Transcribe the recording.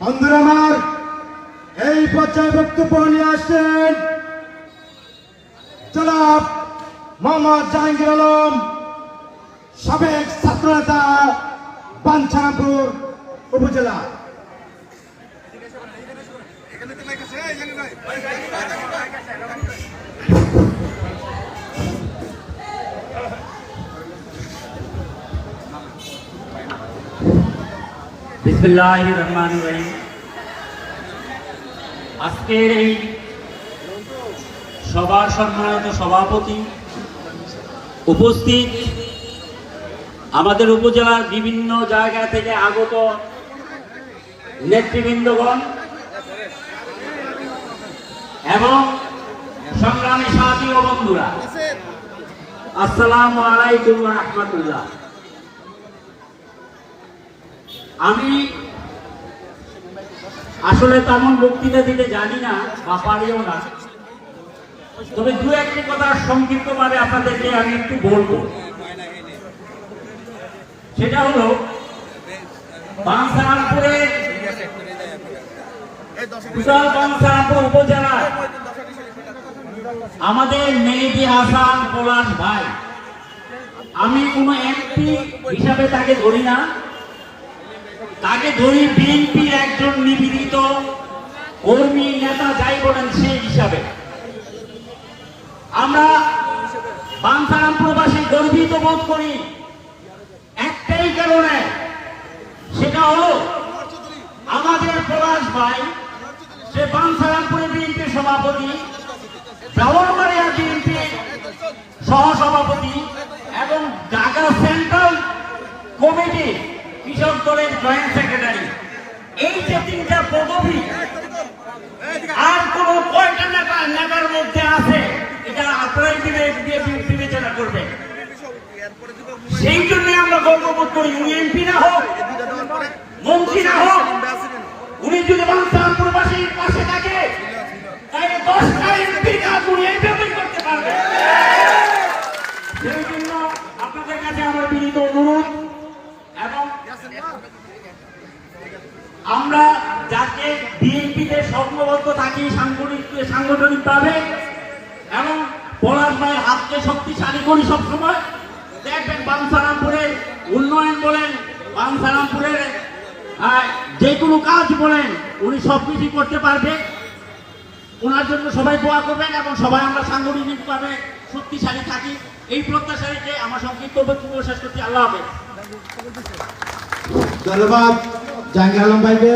বন্ধুরা আমার, এই পর্যায়ে বক্তব্য নিয়ে আসছেন জনাব মোহাম্মদ জাহাঙ্গীর আলম, সাবেক ছাত্রনেতা বাঞ্ছারামপুর উপজেলা। বিসমিল্লাহ রহমান রহিম আজকের এই সবার সম্মানিত সভাপতি উপস্থিত আমাদের উপজেলার বিভিন্ন জায়গা থেকে আগত নেতৃবৃন্দগণ এবং সংগ্রামী সাথী ও বন্ধুরা, আসসালামু আলাইকুম রহমতুল্লাহ। আমি আসলে তেমন বক্তৃতা দিতে জানি না বা পারিও না। তবে দু একটি কথা সংক্ষিপ্ত ভাবে আপনাদেরকে আমি একটু বলব। সেটা হলো, বাংসারামপুর উপজেলার আমাদের মেহেদি হাসান পলাশ ভাই। আমি কোনো এমপি হিসাবে তাকে ধরি না। তাকে ধরি বিএনপির একজন নিবেদিত কর্মী নেতা যাই বলেন সেই হিসাবে। আমরা বাংসারামপুরবাসী গর্বিত বোধ করি, একটাই কারণে, সেটা হলো আমাদের পলাশ ভাই, সে বাংসারামপুরে বিএনপির সভাপতি ব্রাহ্মণবাড়িয়া বিএনপির সহসভাপতি এবং ঢাকা সেন্ট্রাল কমিটি কৃষক দলের জয়েন্ট সেক্রেটারি। এই যে তিনটা পদবি, আর কোন কয়টা নেতা নেতার মধ্যে আছে, এটা আপনারাই বিবে- বিবে- বিবেচনা করবেন। সেই জন্য আমরা গর্ববোধ করি এমপি না হোক, মন্ত্রী না হোক সংঘবদ্ধ থাকি সাংগঠনিক সাংগঠনিক ভাবে এবং পলাশ ভাইয়ের হাতকে শক্তিশালী করি সবসময়। দেখবেন বাংসারামপুরের উন্নয়ন বলেন বাংসারামপুরের আহ, যে কোনো কাজ বলেন উনি সব কিছুই করতে পারবে। ওনার জন্য সবাই দোয়া করবেন এবং সবাই আমরা সাংগঠনিকভাবে শক্তিশালী থাকি। এই প্রত্যাশা রেখে আমার সংক্ষিপ্ত বক্তব্য শেষ করছি। আল্লাহ হাফেজ। ধন্যবাদ। জাহাঙ্গীর আলম ভাইকে।